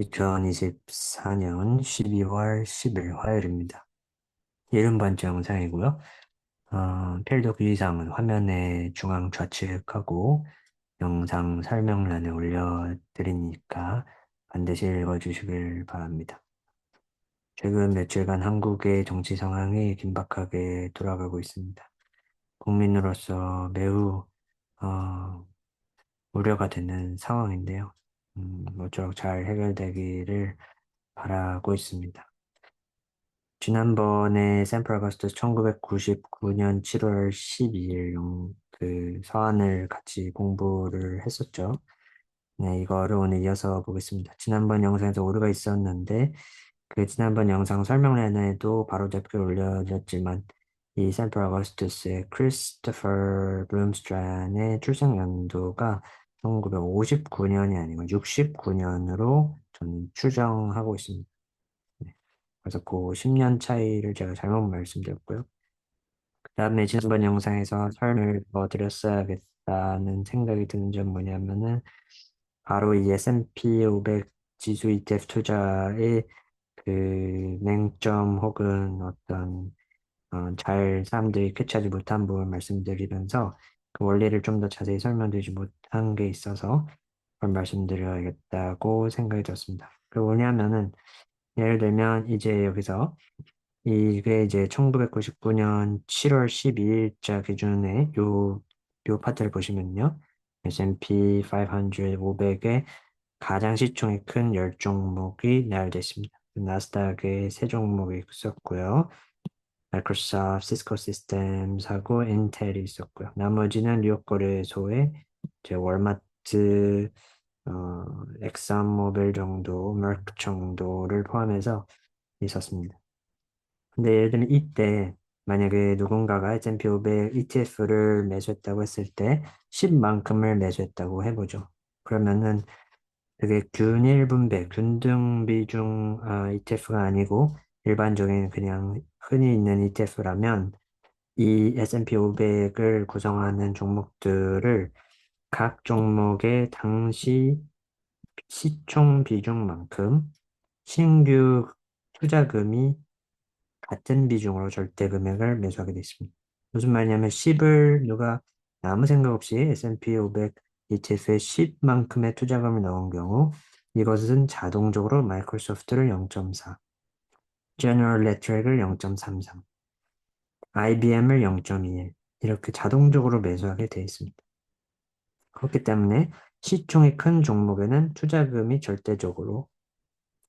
2024년 12월 10일 화요일입니다. 70번째 영상이고요. 어, 필독 유의사항은 화면의 중앙 좌측하고 영상 설명란에 올려드리니까 반드시 읽어주시길 바랍니다. 최근 며칠간 한국의 정치 상황이 긴박하게 돌아가고 있습니다. 국민으로서 매우 어, 우려가 되는 상황인데요. 음, 모쪼록 잘 해결되기를 바라고 있습니다. 지난번에 아거스트 1999년 7월 12일 그 서한을 같이 공부를 했었죠. 네, 이거를 오늘 이어서 보겠습니다. 지난번 영상에서 오류가 있었는데 그 지난번 영상 설명란에도 바로 댓글 올려졌지만 이 아거스투스의 크리스토퍼 블룸스트란의 출생 연도가 1959년이 아니고 69년으로 저는 추정하고 있습니다. 네. 그래서 그 10년 차이를 제가 잘못 말씀드렸고요. 그 다음에 지난번 영상에서 설명을 더 드렸어야겠다는 생각이 드는 점 뭐냐면은 바로 이 S&P 500 지수 ETF 투자의 그 맹점 혹은 어떤 어, 잘 사람들이 캐치하지 못한 부분을 말씀드리면서 그 원리를 좀 더 자세히 설명드리지 못한 게 있어서 그걸 말씀드려야겠다고 생각이 들었습니다. 그 뭐냐면은 예를 들면 이제 여기서 이게 이제 1999년 7월 12일자 기준에 요, 요 파트를 보시면요. S&P 500, 500의 가장 시총이 큰 10종목이 나열되어 있습니다. 나스닥에 세 종목이 있었고요. 마이크로소프트, 시스코 시스템스하고 인텔이 있었고요. 나머지는 뉴욕 거래소에 제 월마트, 어, 엑산모빌 정도, 머크 정도를 포함해서 있었습니다. 근데 예를 들면 이때 만약에 누군가가 S&P 500 ETF를 매수했다고 했을 때 10만큼을 매수했다고 해보죠. 그러면은 그게 균일 분배, 균등 비중 아, ETF가 아니고 일반적인 그냥 흔히 있는 ETF라면 이 S&P 500을 구성하는 종목들을 각 종목의 당시 시총 비중만큼 신규 투자금이 같은 비중으로 절대 금액을 매수하게 되어 있습니다. 무슨 말이냐면 10을 누가 아무 생각 없이 S&P 500 ETF에 10만큼의 투자금을 넣은 경우 이것은 자동적으로 마이크로소프트를 0.4, General Electric을 0.33, IBM을 0.21 이렇게 자동적으로 매수하게 되어 있습니다. 그렇기 때문에 시총이 큰 종목에는 투자금이 절대적으로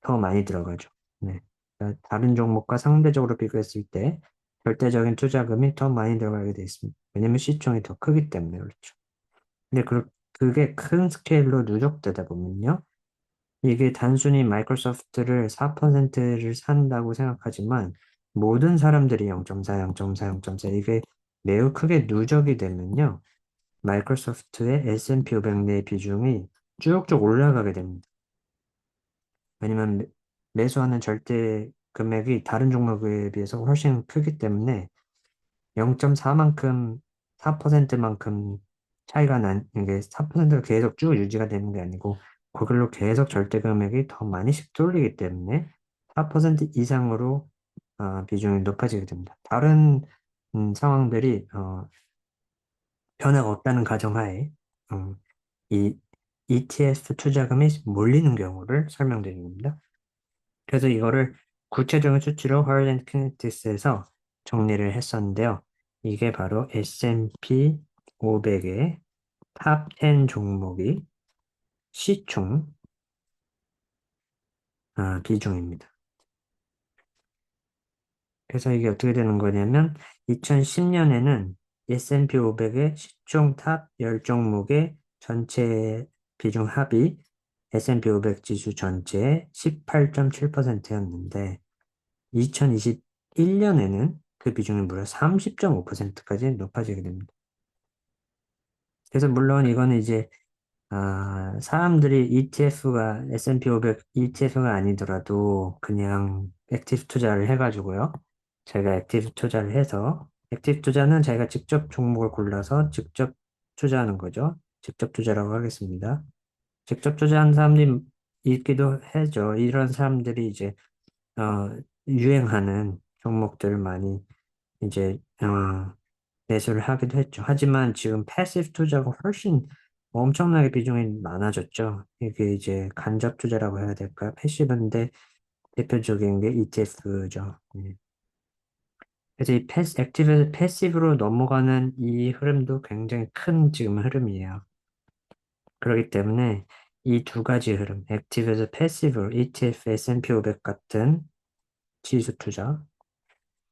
더 많이 들어가죠. 네. 그러니까 다른 종목과 상대적으로 비교했을 때 절대적인 투자금이 더 많이 들어가게 되어 있습니다. 왜냐면 시총이 더 크기 때문에 그렇죠. 근데 그, 그게 큰 스케일로 누적되다 보면요. 이게 단순히 마이크로소프트를 4%를 산다고 생각하지만 모든 사람들이 0.4, 0.4, 0.4 이게 매우 크게 누적이 되면요. 마이크로소프트의 S&P 500 내 비중이 쭉쭉 올라가게 됩니다. 왜냐면 매수하는 절대 금액이 다른 종목에 비해서 훨씬 크기 때문에 0.4만큼 4%만큼 차이가 난 이게 4%가 계속 쭉 유지가 되는 게 아니고 그걸로 계속 절대 금액이 더 많이씩 쏠리기 때문에 4% 이상으로 어, 비중이 높아지게 됩니다. 다른 음, 상황들이 어, 변화가 없다는 가정하에 음, 이 ETF 투자금이 몰리는 경우를 설명드리는 겁니다. 그래서 이거를 구체적인 수치로 허일랜드 키네틱스에서 정리를 했었는데요. 이게 바로 S&P 500의 탑 10 종목이 시총 아, 비중입니다. 그래서 이게 어떻게 되는 거냐면 2010년에는 S&P 500의 시총 탑 10종목의 전체 비중 합이 S&P 500 지수 전체의 18.7%였는데 2021년에는 그 비중이 무려 30.5%까지 높아지게 됩니다. 그래서 물론 이거는 이제 아, 사람들이 ETF가 S&P 500 ETF가 아니더라도 그냥 액티브 투자를 해가지고요. 제가 액티브 투자를 해서 액티브 투자는 제가 직접 종목을 골라서 직접 투자하는 거죠. 직접 투자라고 하겠습니다. 직접 투자하는 사람들이 있기도 하죠. 이런 사람들이 이제 어, 유행하는 종목들을 많이 이제 어, 매수를 하기도 했죠. 하지만 지금 패시브 투자가 훨씬 엄청나게 비중이 많아졌죠. 이게 이제 간접 투자라고 해야 될까요? 패시브인데 대표적인 게 ETF죠. 그래서 이 패스, 액티브, 패시브로 넘어가는 이 흐름도 굉장히 큰 지금 흐름이에요. 그렇기 때문에 이 두 가지 흐름, 액티브에서 패시브, ETF, S&P 500 같은 지수 투자,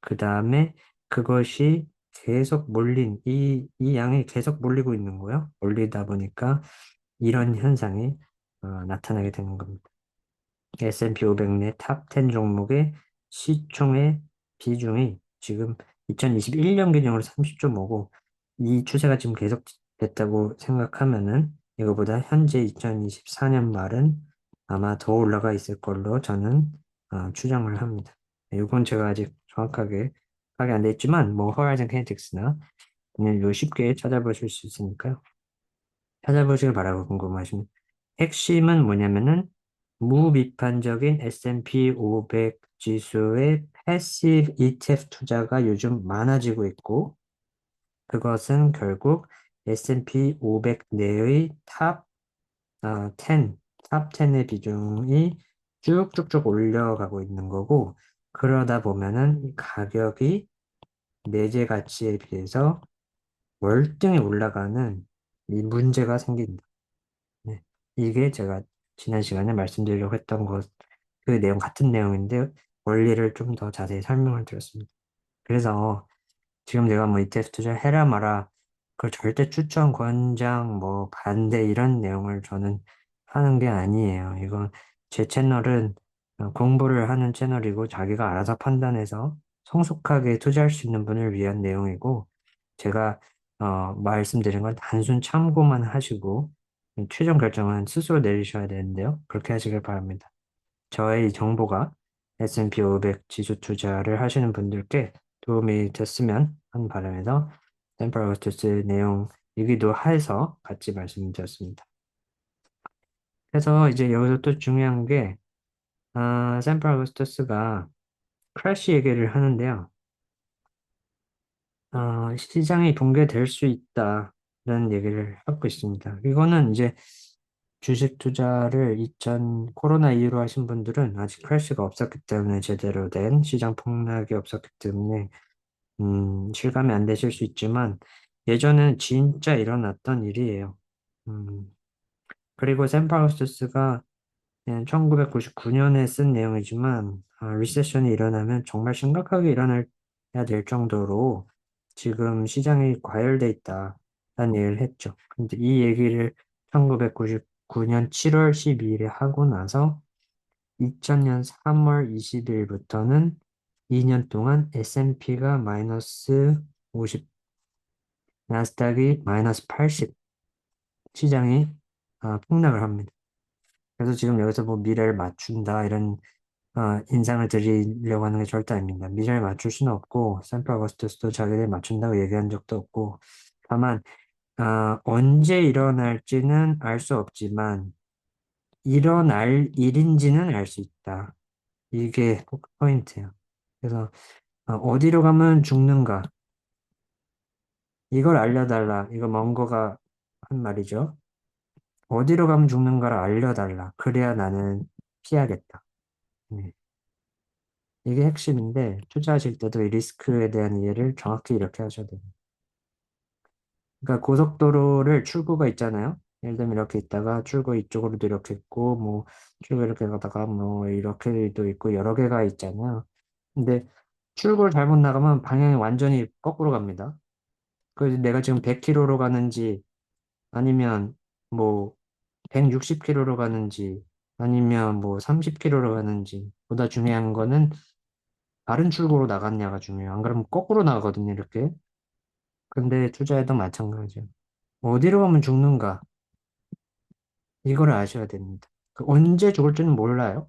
그 다음에 그것이 계속 몰린, 이, 이 양이 계속 몰리고 있는 거예요. 몰리다 보니까 이런 현상이 어, 나타나게 되는 겁니다. S&P 500 내 탑 10 종목의 시총의 비중이 지금 2021년 기준으로 30.5고 이 추세가 지금 계속 됐다고 생각하면은 이거보다 현재 2024년 말은 아마 더 올라가 있을 걸로 저는 어, 추정을 합니다. 이건 제가 아직 정확하게 파악이 안 돼 있지만 뭐 키네틱스나 그냥 요 쉽게 찾아보실 수 있으니까요. 찾아보시길 바라고 궁금하시면 핵심은 뭐냐면은 무비판적인 S&P 500 지수의 패시브 ETF 투자가 요즘 많아지고 있고 그것은 결국 S&P 500 내의 탑 어, 10, 탑 10의 비중이 쭉쭉쭉 올려가고 있는 거고 그러다 보면은 이 가격이 내재 가치에 비해서 월등히 올라가는 이 문제가 생긴다. 네. 이게 제가 지난 시간에 말씀드리려고 했던 것, 그 내용 같은 내용인데 원리를 좀 더 자세히 설명을 드렸습니다. 그래서 지금 내가 뭐 ETF 투자 해라 마라 그걸 절대 추천, 권장, 뭐 반대 이런 내용을 저는 하는 게 아니에요. 이건 제 채널은 어, 공부를 하는 채널이고 자기가 알아서 판단해서 성숙하게 투자할 수 있는 분을 위한 내용이고 제가 어, 말씀드린 건 단순 참고만 하시고 최종 결정은 스스로 내리셔야 되는데요. 그렇게 하시길 바랍니다. 저의 정보가 S&P 500 지수 투자를 하시는 분들께 도움이 됐으면 하는 바람에서 샘플 어거스투스 내용이기도 해서 같이 말씀드렸습니다. 그래서 이제 여기서 또 중요한 게 아, 샘플 어거스투스가 크래시 얘기를 하는데요. 어, 시장이 붕괴될 수 있다는 얘기를 하고 있습니다. 이거는 이제 주식 투자를 2000 코로나 이후로 하신 분들은 아직 크래시가 없었기 때문에 제대로 된 시장 폭락이 없었기 때문에 음, 실감이 안 되실 수 있지만 예전에는 진짜 일어났던 일이에요. 음, 그리고 샌프라우스가 1999년에 쓴 내용이지만 아, 리세션이 일어나면 정말 심각하게 일어나야 될 정도로 지금 시장이 과열돼 있다라는 얘기를 했죠. 근데 이 얘기를 1999년 7월 12일에 하고 나서 2000년 3월 20일부터는 2년 동안 S&P가 마이너스 50, 나스닥이 마이너스 80, 시장이 아, 폭락을 합니다. 그래서 지금 여기서 뭐 미래를 맞춘다 이런 어, 인상을 드리려고 하는 게 절대 아닙니다. 미래를 맞출 수는 없고 샌프 아거스투스도 자기를 맞춘다고 얘기한 적도 없고 다만 아, 언제 일어날지는 알 수 없지만 일어날 일인지는 알 수 있다. 이게 포인트예요. 그래서 어, 어디로 가면 죽는가? 이걸 알려달라. 이거 멍거가 한 말이죠. 어디로 가면 죽는가를 알려달라. 그래야 나는 피하겠다. 네. 이게 핵심인데 투자하실 때도 이 리스크에 대한 이해를 정확히 이렇게 하셔야 돼요. 그러니까 고속도로를 출구가 있잖아요. 예를 들면 이렇게 있다가 출구 이쪽으로도 이렇게 있고 뭐 출구 이렇게 가다가 뭐 이렇게도 있고 여러 개가 있잖아요. 근데 출구를 잘못 나가면 방향이 완전히 거꾸로 갑니다. 그래서 내가 지금 100km로 가는지 아니면 뭐 160km로 가는지 아니면 뭐 30km로 가는지 보다 중요한 거는 다른 출구로 나갔냐가 중요해요. 안 그러면 거꾸로 나가거든요, 이렇게. 근데 투자에도 마찬가지예요. 어디로 가면 죽는가? 이거를 아셔야 됩니다. 그 언제 죽을지는 몰라요.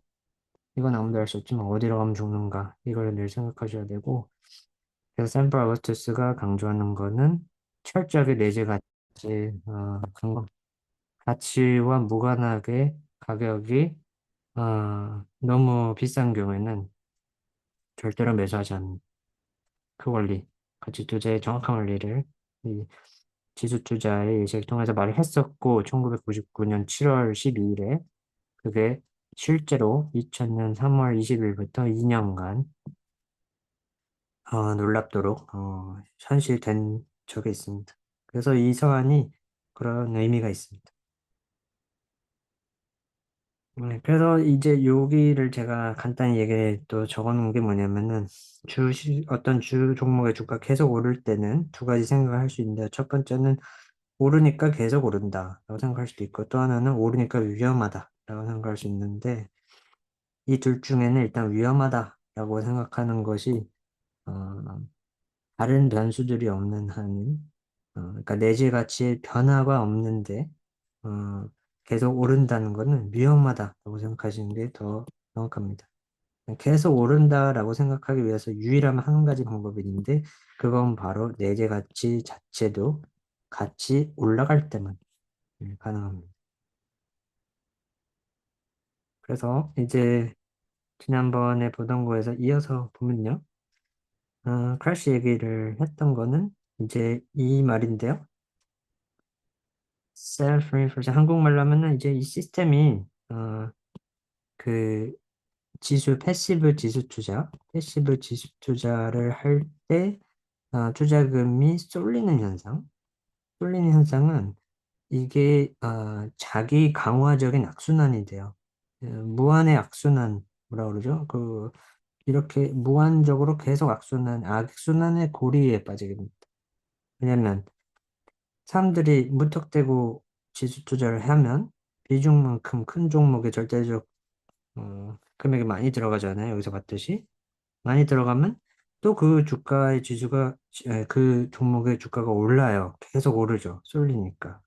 이건 아무도 알 수 없지만 어디로 가면 죽는가? 이걸 늘 생각하셔야 되고 그래서 샌프 아거스투스가 강조하는 거는 철저하게 내재 가치, 어, 거. 가치와 무관하게 가격이 아, 너무 비싼 경우에는 절대로 매수하지 않는 그 원리, 가치 투자의 정확한 원리를 이 지수 투자의 예시를 통해서 말을 했었고, 1999년 7월 12일에 그게 실제로 2000년 3월 20일부터 2년간 어, 놀랍도록 어, 현실된 적이 있습니다. 그래서 이 서한이 그런 의미가 있습니다. 네, 그래서 이제 여기를 제가 간단히 얘기 또 적어놓은 게 뭐냐면은 주식 어떤 주 종목의 주가 계속 오를 때는 두 가지 생각을 할 수 있는데 첫 번째는 오르니까 계속 오른다라고 생각할 수도 있고 또 하나는 오르니까 위험하다라고 생각할 수 있는데 이 둘 중에는 일단 위험하다라고 생각하는 것이 어, 다른 변수들이 없는 한은 어, 그러니까 내재 가치의 변화가 없는데 어, 계속 오른다는 것은 위험하다고 생각하시는 게 더 정확합니다. 계속 오른다라고 생각하기 위해서 유일하면 한 가지 방법이 있는데 그건 바로 내재 가치 자체도 같이 올라갈 때만 예, 가능합니다. 그래서 이제 지난번에 보던 거에서 이어서 보면요. 어, 크래시 얘기를 했던 거는 이제 이 말인데요. Self-reinforcing 한국말로 하면은 이제 이 시스템이 어, 그 지수 패시브 지수 투자, 패시브 지수 투자를 할때 어, 투자금이 쏠리는 현상. 쏠리는 현상은 이게 어, 자기 강화적인 악순환이 돼요. 어, 무한의 악순환 뭐라 그러죠? 그 이렇게 무한적으로 계속 악순환, 악순환의 고리에 빠지게 됩니다. 왜냐면 사람들이 무턱대고 지수 투자를 하면 비중만큼 큰 종목에 절대적 어, 금액이 많이 들어가잖아요. 여기서 봤듯이. 많이 들어가면 또 그 주가의 지수가, 에, 그 종목의 주가가 올라요. 계속 오르죠. 쏠리니까.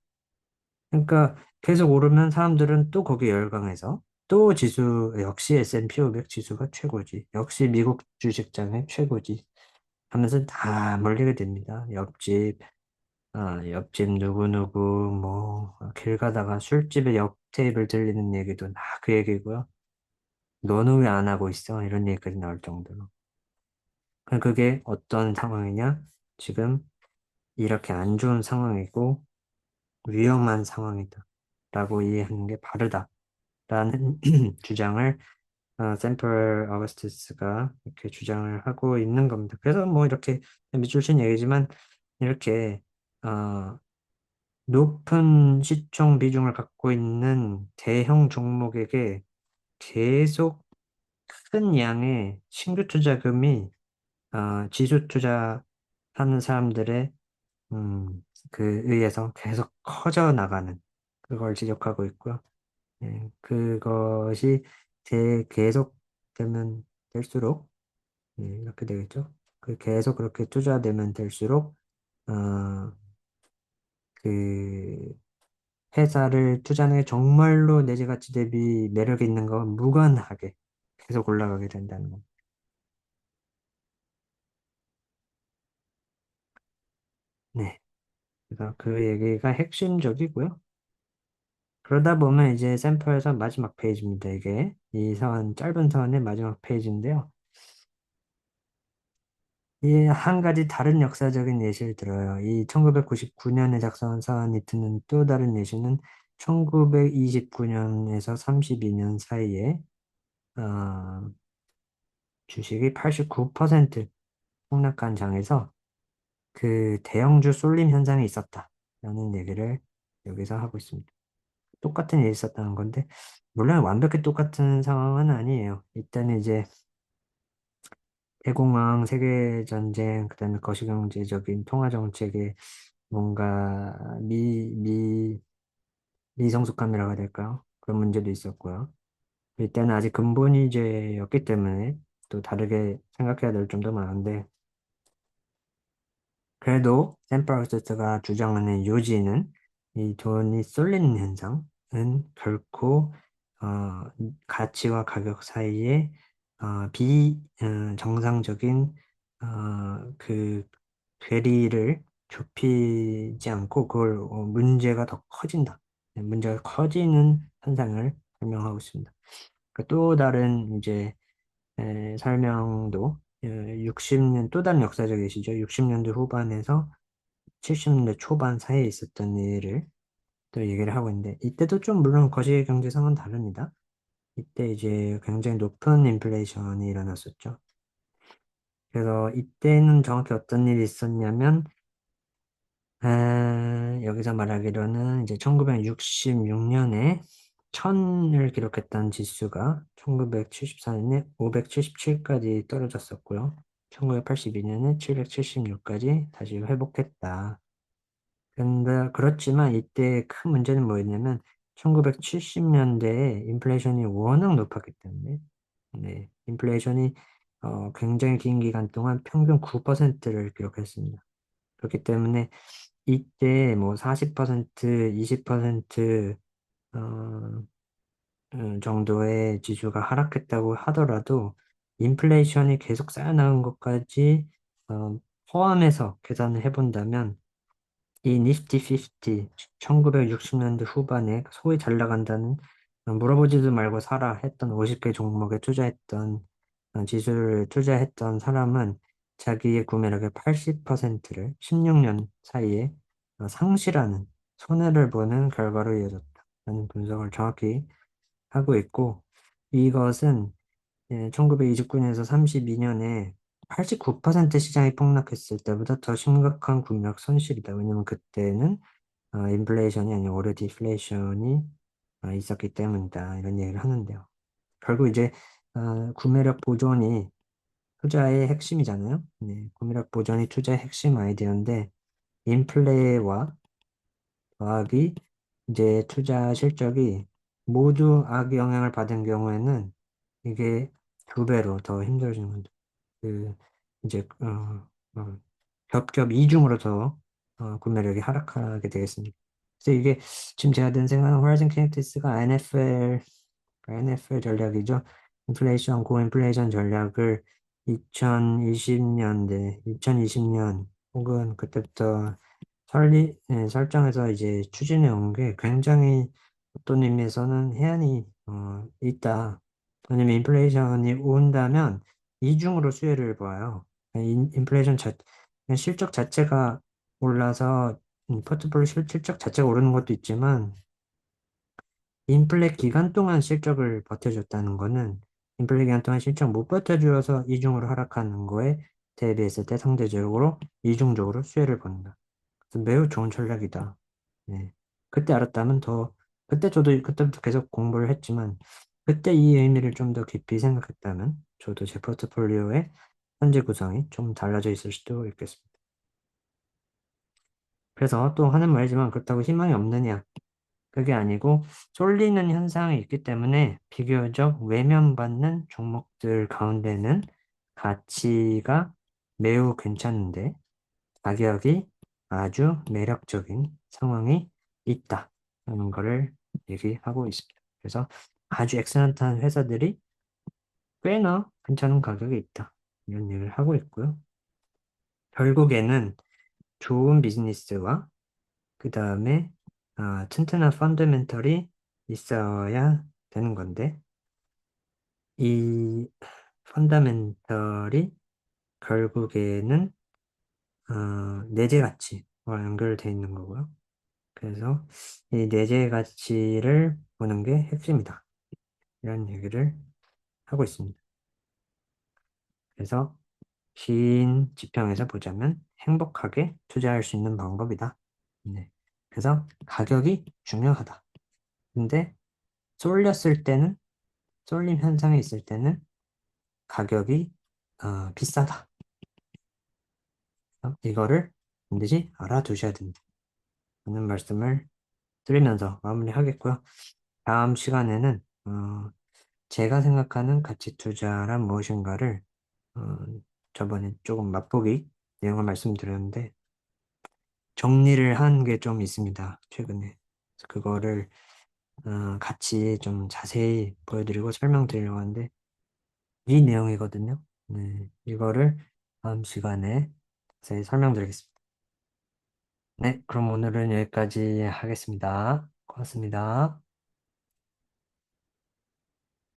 그러니까 계속 오르면 사람들은 또 거기에 열광해서 또 지수, 역시 S&P 500 지수가 최고지. 역시 미국 주식장의 최고지. 하면서 다 몰리게 됩니다. 옆집, 아, 옆집 누구누구, 뭐, 길 가다가 술집에 옆 테이블 들리는 얘기도 다 그 얘기고요. 너는 왜 안 하고 있어? 이런 얘기까지 나올 정도로. 그럼 그게 어떤 상황이냐? 지금 이렇게 안 좋은 상황이고 위험한 상황이다. 라고 이해하는 게 바르다. 라는 주장을 어, 샘플 어거스티스가 이렇게 주장을 하고 있는 겁니다. 그래서 뭐 이렇게 밑줄 친 얘기지만 이렇게 어, 높은 시총 비중을 갖고 있는 대형 종목에게 계속 큰 양의 신규 투자금이 어, 지수 투자하는 사람들의 음, 그 의해서 계속 커져 나가는 그걸 지적하고 있고요. 예, 그것이 제 계속 되면 될수록 예, 이렇게 되겠죠. 그 계속 그렇게 투자되면 될수록 어, 그 회사를 투자하는 게 정말로 내재 가치 대비 매력이 있는 거 무관하게 계속 올라가게 된다는 거. 네. 그래서 그 얘기가 핵심적이고요. 그러다 보면 이제 샘플에서 마지막 페이지입니다. 이게 이 서한 짧은 서한의 마지막 페이지인데요. 이한 가지 다른 역사적인 예시를 들어요. 이 1999년에 작성한 서한이 드는 또 다른 예시는 1929년에서 32년 사이에 어, 주식이 89% 폭락한 장에서 그 대형주 쏠림 현상이 있었다라는 얘기를 여기서 하고 있습니다. 똑같은 일이 있었다는 건데, 물론 완벽히 똑같은 상황은 아니에요. 이때는 이제 대공황, 세계전쟁, 그다음에 거시경제적인 통화정책에 뭔가 미, 미, 미성숙함이라고 해야 될까요? 그런 문제도 있었고요. 이때는 아직 근본이제였기 때문에 또 다르게 생각해야 될 점도 많은데, 그래도 샌프란시스코가 주장하는 요지는 이 돈이 쏠리는 현상은 결코 어, 가치와 가격 사이에 어, 비정상적인 어, 그 괴리를 좁히지 않고 그걸 어, 문제가 더 커진다. 네, 문제가 커지는 현상을 설명하고 있습니다. 그또 다른 이제 에, 설명도 60년 또 다른 역사적 예시죠. 60년대 후반에서 70년대 초반 사이에 있었던 일을 또 얘기를 하고 있는데 이때도 좀 물론 거시의 경제 상황은 다릅니다. 이때 이제 굉장히 높은 인플레이션이 일어났었죠. 그래서 이때는 정확히 어떤 일이 있었냐면 아, 여기서 말하기로는 이제 1966년에 천을 기록했던 지수가 1974년에 577까지 떨어졌었고요. 1982년에 776까지 다시 회복했다. 근데 그렇지만 이때 큰 문제는 뭐였냐면 1970년대에 인플레이션이 워낙 높았기 때문에 네, 인플레이션이 어, 굉장히 긴 기간 동안 평균 9%를 기록했습니다. 그렇기 때문에 이때 뭐 40%, 20% 어, 음, 정도의 지수가 하락했다고 하더라도 인플레이션이 계속 쌓여나간 것까지 어, 포함해서 계산을 해본다면 이 니프티 50, 1960년대 후반에 소위 잘 나간다는 어, 물어보지도 말고 사라 했던 50개 종목에 투자했던 어, 지수를 투자했던 사람은 자기의 구매력의 80%를 16년 사이에 어, 상실하는 손해를 보는 결과로 이어졌다는 분석을 정확히 하고 있고 이것은 1929년에서 32년에 89% 시장이 폭락했을 때보다 더 심각한 국력 손실이다. 왜냐면 그때는 어, 인플레이션이 아니라 오히려 디플레이션이 어, 있었기 때문이다. 이런 얘기를 하는데요. 결국 이제 어, 구매력 보존이 투자의 핵심이잖아요. 네, 구매력 보존이 투자의 핵심 아이디어인데 인플레와 더하기 이제 투자 실적이 모두 악 영향을 받은 경우에는 이게 두 배로 더 힘들어지는 거죠. 그 이제 어, 어, 겹겹 이중으로 더 어, 구매력이 하락하게 되겠습니다. 그래서 이게 지금 제가 든 생각은 호라이즌 키네틱스가 NFL NFL 전략이죠. 인플레이션 고인플레이션 전략을 2020년대, 2020년 혹은 그때부터 설리, 예, 설정해서 이제 추진해 온 게 굉장히 어떤 의미에서는 해안이 어, 있다. 왜냐면 인플레이션이 온다면 이중으로 수혜를 보아요. 인, 인플레이션 자, 실적 자체가 올라서 음, 포트폴리오 실- 실적 자체가 오르는 것도 있지만 인플레 기간 동안 실적을 버텨줬다는 거는 인플레 기간 동안 실적 못 버텨주어서 이중으로 하락하는 거에 대비했을 때 상대적으로 이중적으로 수혜를 본다. 그래서 매우 좋은 전략이다. 네. 그때 알았다면 더 그때 저도 그때부터 계속 공부를 했지만 그때 이 의미를 좀 더 깊이 생각했다면 저도 제 포트폴리오의 현재 구성이 좀 달라져 있을 수도 있겠습니다. 그래서 또 하는 말이지만 그렇다고 희망이 없느냐? 그게 아니고 쏠리는 현상이 있기 때문에 비교적 외면받는 종목들 가운데는 가치가 매우 괜찮은데 가격이 아주 매력적인 상황이 있다 라는 거를 얘기하고 있습니다. 그래서 아주 엑셀런트한 회사들이 꽤나 괜찮은 가격에 있다. 이런 얘기를 하고 있고요. 결국에는 좋은 비즈니스와 그 다음에 아, 튼튼한 펀더멘털이 있어야 되는 건데 이 펀더멘털이 결국에는 어, 내재 가치와 연결되어 있는 거고요. 그래서 이 내재 가치를 보는 게 핵심이다. 이런 얘기를 하고 있습니다. 그래서 긴 지평에서 보자면 행복하게 투자할 수 있는 방법이다. 네. 그래서 가격이 중요하다. 근데 쏠렸을 때는 쏠림 현상이 있을 때는 가격이 어, 비싸다. 어, 이거를 반드시 알아두셔야 된다. 라는 말씀을 드리면서 마무리하겠고요. 다음 시간에는 어, 제가 생각하는 가치 투자란 무엇인가를 어, 저번에 조금 맛보기 내용을 말씀드렸는데 정리를 한 게 좀 있습니다. 최근에. 그거를 어, 같이 좀 자세히 보여드리고 설명드리려고 하는데 이 내용이거든요. 네, 이거를 다음 시간에 자세히 설명드리겠습니다. 네, 그럼 오늘은 여기까지 하겠습니다. 고맙습니다.